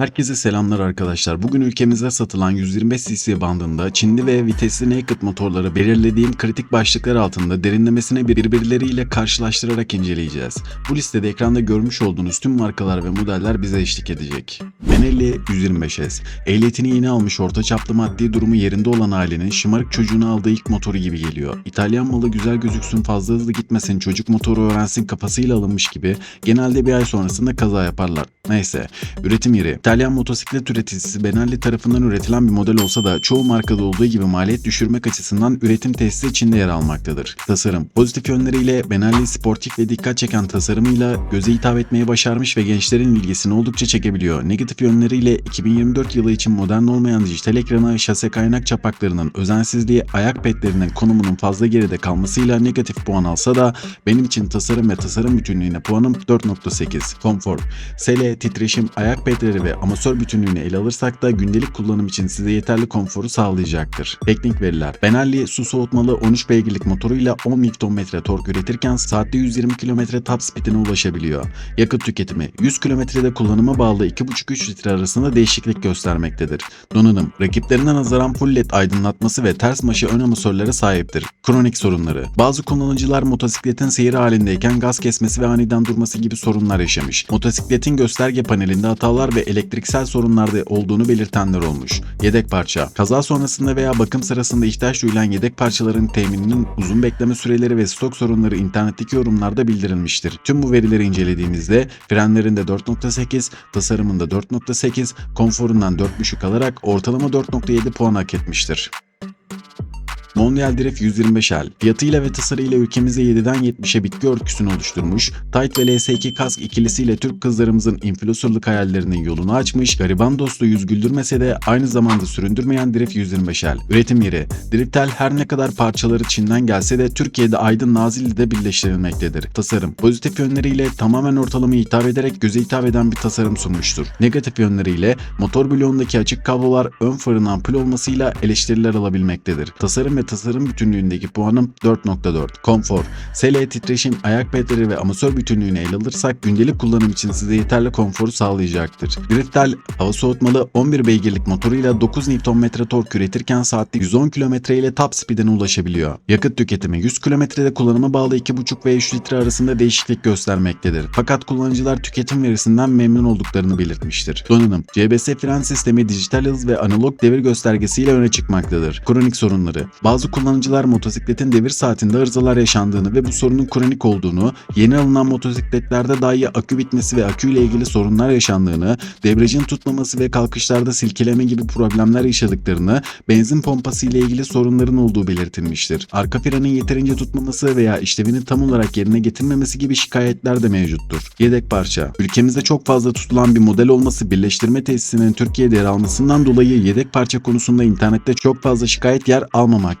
Herkese selamlar arkadaşlar. Bugün ülkemizde satılan 125 cc bandında Çinli ve vitesli naked motorları belirlediğim kritik başlıklar altında derinlemesine birbirleriyle karşılaştırarak inceleyeceğiz. Bu listede ekranda görmüş olduğunuz tüm markalar ve modeller bize eşlik edecek. Benelli 125S. Ehliyetini yeni almış orta çaplı maddi durumu yerinde olan ailenin şımarık çocuğunu aldığı ilk motoru gibi geliyor. İtalyan malı güzel gözüksün fazla hızlı gitmesin çocuk motoru öğrensin kafasıyla alınmış gibi genelde bir ay sonrasında kaza yaparlar. Neyse. Üretim yeri. İtalyan motosiklet üreticisi Benelli tarafından üretilen bir model olsa da çoğu markada olduğu gibi maliyet düşürmek açısından üretim tesisi Çin'de yer almaktadır. Tasarım. Pozitif yönleriyle Benelli sportif ve dikkat çeken tasarımıyla göze hitap etmeyi başarmış ve gençlerin ilgisini oldukça çekebiliyor. Negatif yönleriyle 2024 yılı için modern olmayan dijital ekranı, şase kaynak çapaklarının özensizliği, ayak petlerinin konumunun fazla geride kalmasıyla negatif puan alsa da benim için tasarım ve tasarım bütünlüğüne puanım 4.8. Konfor. Sele, titreşim, ayak petleri ve amatör bütünlüğünü ele alırsak da gündelik kullanım için size yeterli konforu sağlayacaktır. Teknik veriler. Benelli su soğutmalı 13 beygirlik motoruyla 10 Nm tork üretirken saatte 120 km top speedine ulaşabiliyor. Yakıt tüketimi 100 kilometrede kullanıma bağlı 2,5-3 litre arasında değişiklik göstermektedir. Donanım rakiplerine nazaran full led aydınlatması ve ters maşı ön amatörlere sahiptir. Kronik sorunları. Bazı kullanıcılar motosikletin seyir halindeyken gaz kesmesi ve aniden durması gibi sorunlar yaşamış. Motosikletin gösterge panelinde hatalar ve elektriksel sorunlarda olduğunu belirtenler olmuş. Yedek parça. Kaza sonrasında veya bakım sırasında ihtiyaç duyulan yedek parçaların temininin uzun bekleme süreleri ve stok sorunları internetteki yorumlarda bildirilmiştir. Tüm bu verileri incelediğimizde frenlerinde 4.8, tasarımında 4.8, konforundan 4.5 alarak ortalama 4.7 puan hak etmiştir. Mondial Drift 125L fiyatıyla ve tasarıyla ülkemizde 7'den 70'e bitki örgüsünü oluşturmuş, Tight ve LS2 kask ikilisiyle Türk kızlarımızın influencerlık hayallerinin yolunu açmış, gariban dostu yüz güldürmese de aynı zamanda süründürmeyen Drift 125L. Üretim yeri Driftel her ne kadar parçaları Çin'den gelse de Türkiye'de Aydın Nazilli'de birleştirilmektedir. Tasarım Pozitif yönleriyle tamamen ortalamaya hitap ederek göze hitap eden bir tasarım sunmuştur. Negatif yönleriyle motor bloğundaki açık kablolar ön farın ampul olmasıyla eleştiriler alabilmektedir. Tasarım ve tasarım bütünlüğündeki puanım 4.4. Konfor, sele, titreşim, ayak petleri ve amatör bütünlüğünü ele alırsak gündelik kullanım için size yeterli konforu sağlayacaktır. Driftel, hava soğutmalı 11 beygirlik motoruyla 9 Nm tork üretirken saatte 110 km ile top speedine ulaşabiliyor. Yakıt tüketimi 100 kilometrede kullanıma bağlı 2,5 ve 3 litre arasında değişiklik göstermektedir. Fakat kullanıcılar tüketim verisinden memnun olduklarını belirtmiştir. Donanım, CBS fren sistemi dijital hız ve analog devir göstergesiyle öne çıkmaktadır. Kronik sorunları, bazı kullanıcılar motosikletin devir saatinde arızalar yaşandığını ve bu sorunun kronik olduğunu, yeni alınan motosikletlerde dahi akü bitmesi ve akü ile ilgili sorunlar yaşandığını, debriyajın tutmaması ve kalkışlarda silkeleme gibi problemler yaşadıklarını, benzin pompası ile ilgili sorunların olduğu belirtilmiştir. Arka frenin yeterince tutmaması veya işlevini tam olarak yerine getirmemesi gibi şikayetler de mevcuttur. Yedek parça Ülkemizde çok fazla tutulan bir model olması birleştirme tesisinin Türkiye'de yer almasından dolayı yedek parça konusunda internette çok fazla şikayet yer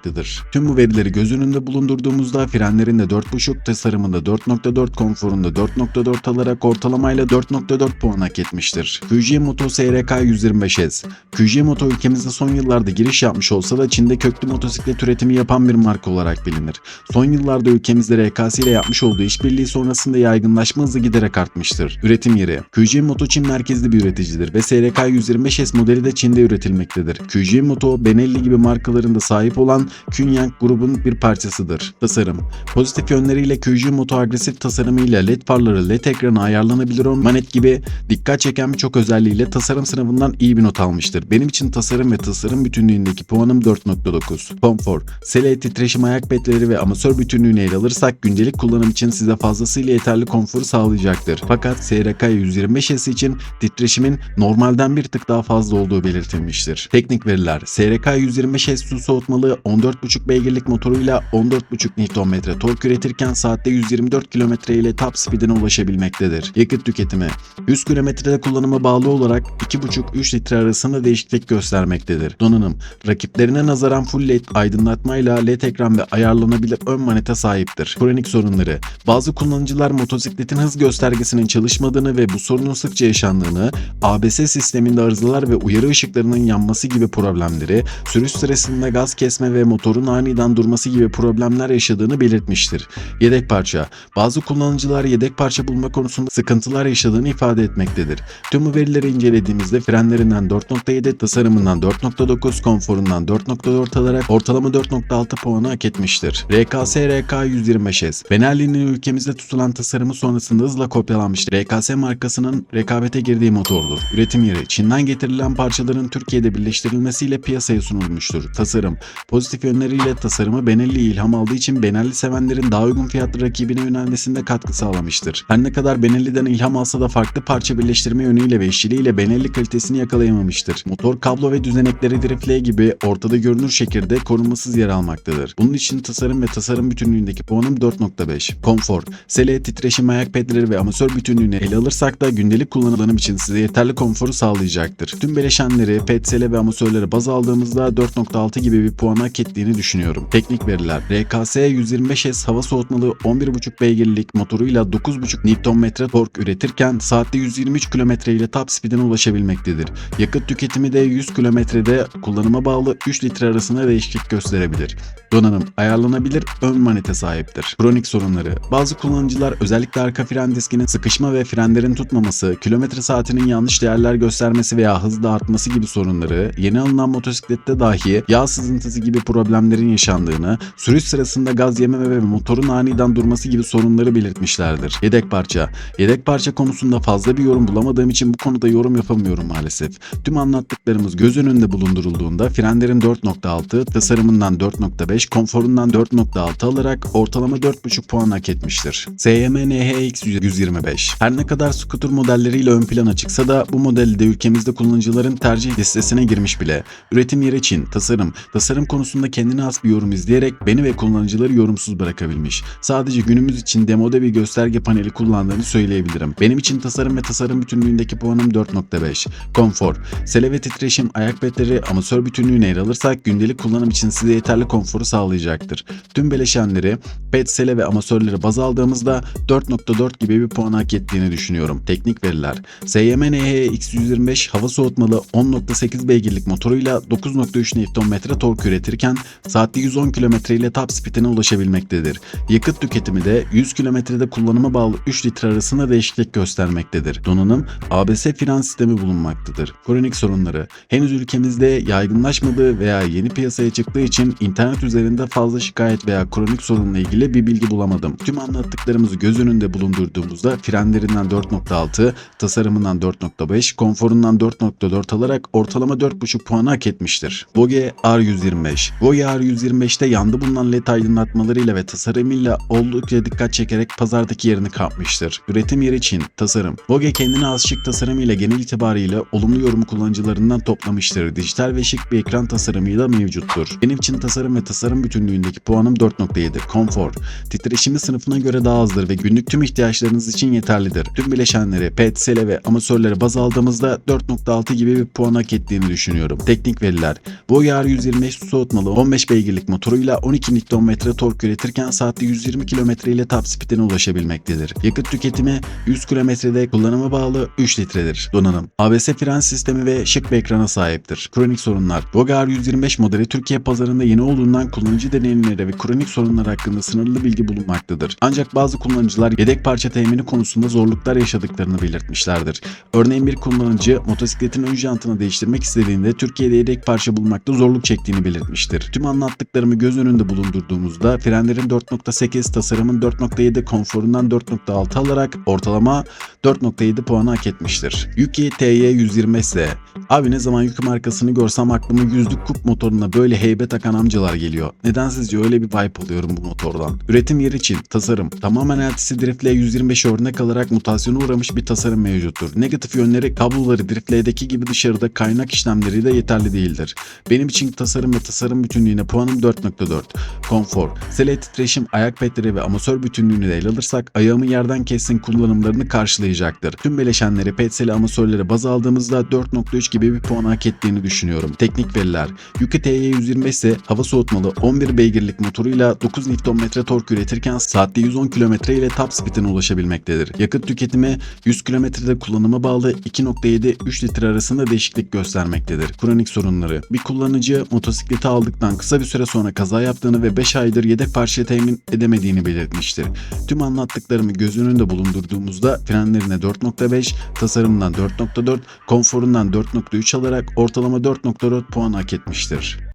almamaktadır. Tüm bu verileri göz önünde bulundurduğumuzda frenlerinde 4.5 tasarımında 4.4 konforunda 4.4 alarak ortalamayla 4.4 puan hak etmiştir. QJ Moto SRK 125S QJ Moto ülkemizde son yıllarda giriş yapmış olsa da Çin'de köklü motosiklet üretimi yapan bir marka olarak bilinir. Son yıllarda ülkemizde RKS ile yapmış olduğu işbirliği sonrasında yaygınlaşma hızı giderek artmıştır. Üretim yeri QJ Moto Çin merkezli bir üreticidir ve SRK 125S modeli de Çin'de üretilmektedir. QJ Moto, Benelli gibi markalarında sahip olan Kunyang grubun bir parçasıdır. Tasarım Pozitif yönleriyle QJ Moto agresif tasarımıyla LED farları, LED ekranı ayarlanabilir on manet gibi dikkat çeken birçok özelliğiyle tasarım sınavından iyi bir not almıştır. Benim için tasarım ve tasarım bütünlüğündeki puanım 4.9. Konfor Sele, titreşim ayak petleri ve amatör bütünlüğünü ele alırsak gündelik kullanım için size fazlasıyla yeterli konforu sağlayacaktır. Fakat SRK 125S için titreşimin normalden bir tık daha fazla olduğu belirtilmiştir. Teknik veriler SRK 125S su soğutmalı 14.5 beygirlik motoruyla 14.5 Nm tork üretirken saatte 124 km ile top speedine ulaşabilmektedir. Yakıt tüketimi 100 kilometrede kullanıma bağlı olarak 2.5-3 litre arasında değişiklik göstermektedir. Donanım rakiplerine nazaran full led aydınlatmayla led ekran ve ayarlanabilir ön manete sahiptir. Kronik sorunları bazı kullanıcılar motosikletin hız göstergesinin çalışmadığını ve bu sorunun sıkça yaşandığını, ABS sisteminde arızalar ve uyarı ışıklarının yanması gibi problemleri, sürüş sırasında gaz kesme ve motorun aniden durması gibi problemler yaşadığını belirtmiştir. Yedek parça. Bazı kullanıcılar yedek parça bulma konusunda sıkıntılar yaşadığını ifade etmektedir. Tüm bu verileri incelediğimizde frenlerinden 4.7, tasarımından 4.9, konforundan 4.4 alarak ortalama 4.6 puanı hak etmiştir. RKS RK 125S. Benelli'nin ülkemizde tutulan tasarımı sonrasında hızla kopyalanmıştır. RKS markasının rekabete girdiği motordur. Üretim yeri Çin'den getirilen parçaların Türkiye'de birleştirilmesiyle piyasaya sunulmuştur. Tasarım Pozitif yönleriyle tasarımı Benelli ilham aldığı için Benelli sevenlerin daha uygun fiyatlı rakibine yönelmesinde katkı sağlamıştır. Her ne kadar Benelli'den ilham alsa da farklı parça birleştirme yönüyle ve işçiliğiyle Benelli kalitesini yakalayamamıştır. Motor kablo ve düzenekleri driftleye gibi ortada görünür şekilde korunmasız yer almaktadır. Bunun için tasarım ve tasarım bütünlüğündeki puanım 4.5. Konfor, sele, titreşim, ayak pedleri ve amatör bütünlüğünü ele alırsak da gündelik kullanım için size yeterli konforu sağlayacaktır. Tüm bileşenleri, ped, sele ve amatörleri baz aldığımızda 4.6 gibi bir puan hak ettiğini düşünüyorum. Teknik veriler RKS 125S hava soğutmalı 11.5 beygirlik motoruyla 9.5 Nm tork üretirken saatte 123 km ile top speedine ulaşabilmektedir. Yakıt tüketimi de 100 kilometrede kullanıma bağlı 3 litre arasında değişiklik gösterebilir. Donanım ayarlanabilir ön manete sahiptir. Kronik sorunları Bazı kullanıcılar özellikle arka fren diskinin sıkışma ve frenlerin tutmaması, kilometre saatinin yanlış değerler göstermesi veya hızda artması gibi sorunları, yeni alınan motosiklette dahi yağ sızıntısı gibi problemlerin yaşandığını, sürüş sırasında gaz yememe ve motorun aniden durması gibi sorunları belirtmişlerdir. Yedek parça Yedek parça konusunda fazla bir yorum bulamadığım için bu konuda yorum yapamıyorum maalesef. Tüm anlattıklarımız göz önünde bulundurulduğunda frenlerin 4.6, tasarımından 4.5, konforundan 4.6 alarak ortalama 4.5 puan hak etmiştir. SYM NHX 125 Her ne kadar scooter modelleriyle ön plana çıksa da bu modeli de ülkemizde kullanıcıların tercih listesine girmiş bile. Üretim yeri Çin, tasarım, tasarım konusunda kendine has bir yorum izleyerek beni ve kullanıcıları yorumsuz bırakabilmiş. Sadece günümüz için demoda bir gösterge paneli kullandığını söyleyebilirim. Benim için tasarım ve tasarım bütünlüğündeki puanım 4.5. Konfor, sele ve titreşim, ayak petleri, amatör bütünlüğünü ele alırsak gündelik kullanım için size yeterli konforu sağlayacaktır. Tüm bileşenleri, pet, sele ve amatörleri baz aldığımızda 4.4 gibi bir puan hak ettiğini düşünüyorum. Teknik veriler. SYM NH-X125 hava soğutmalı 10.8 beygirlik motoruyla 9.3 Nm tork üretirken saatte 110 km ile top speedine ulaşabilmektedir. Yakıt tüketimi de 100 kilometrede kullanıma bağlı 3 litre arasında değişiklik göstermektedir. Donanım ABS fren sistemi bulunmaktadır. Kronik sorunları henüz ülkemizde yaygınlaşmadığı veya yeni piyasaya çıktığı için internet üzerinde fazla şikayet veya kronik sorunla ilgili bir bilgi bulamadım. Tüm anlattıklarımızı göz önünde bulundurduğumuzda frenlerinden 4.6, tasarımından 4.5, konforundan 4.4 alarak ortalama 4.5 puan hak etmiştir. Vogue R125 Vogue R125'te yandı bulunan led aydınlatmalarıyla ve tasarımıyla oldukça dikkat çekerek pazardaki yerini kapmıştır. Üretim yeri Çin, tasarım. Vogue kendine az şık tasarımıyla genel itibariyle olumlu yorum kullanıcılarından toplamıştır. Dijital ve şık bir ekran tasarımıyla mevcuttur. Benim için tasarım ve tasarım bütünlüğündeki puanım 4.7. Konfor. Titreşimi sınıfına göre daha azdır ve günlük tüm ihtiyaçlarınız için yeterlidir. Tüm bileşenleri, pet, sele ve amatörleri baz aldığımızda 4.6 gibi bir puan hak ettiğini düşünüyorum. Teknik veriler. Vogue R125 su soğutmalı 15 beygirlik motoruyla 12 Nm tork üretirken saatte 120 km ile top speedine ulaşabilmektedir. Yakıt tüketimi 100 kilometrede kullanıma bağlı 3 litredir. Donanım. ABS fren sistemi ve şık bir ekrana sahiptir. Kronik sorunlar. Vogue R125 modeli Türkiye pazarında yeni olduğundan kullanıcı deneyimleri ve kronik sorunlar hakkında sınırlı bilgi bulunmaktadır. Ancak bazı kullanıcılar yedek parça temini konusunda zorluklar yaşadıklarını belirtmişlerdir. Örneğin bir kullanıcı motosikletin ön jantını değiştirmek istediğinde Türkiye'de yedek parça bulmakta zorluk çektiğini belirtmiştir. Tüm anlattıklarımı göz önünde bulundurduğumuzda frenlerin 4.8, tasarımın 4.7, konforundan 4.6 alarak ortalama 4.7 puanı hak etmiştir. Yuki TY125S Abi ne zaman Yuki markasını görsem aklıma yüzlük kup motoruna böyle heybet akan amcalar geliyor. Neden sizce öyle bir vibe alıyorum bu motordan? Üretim yeri için tasarım. Tamamen LTC Driftley 125 örnek alarak mutasyona uğramış bir tasarım mevcuttur. Negatif yönleri kabloları Driftley'deki gibi dışarıda kaynak işlemleri de yeterli değildir. Benim için tasarım ve tasarım bütünlüğüne puanım 4.4. Konfor. Sele titreşim, ayak petleri ve amatör bütünlüğünü de ele alırsak ayağımı yerden kessin kullanımlarını karşılayacaktır. Tüm bileşenleri, pet seli amatörleri baz aldığımızda 4.3 gibi bir puan hak ettiğini düşünüyorum. Teknik veriler. Yuki TY125 ise hava soğutmalı 11 beygirlik motoruyla 9 Nm tork üretirken saatte 110 km ile top speed'ine ulaşabilmektedir. Yakıt tüketimi 100 kilometrede kullanıma bağlı 2.7-3 litre arasında değişiklik göstermektedir. Kronik sorunları. Bir kullanıcı motosikleti aldıktan kısa bir süre sonra kaza yaptığını ve 5 aydır yedek parça temin edemediğini belirtmiştir. Tüm anlattıklarımı göz önünde bulundurduğumuzda frenlerine 4.5, tasarımından 4.4, konforundan 4.3 alarak ortalama 4.4 puan hak etmiştir.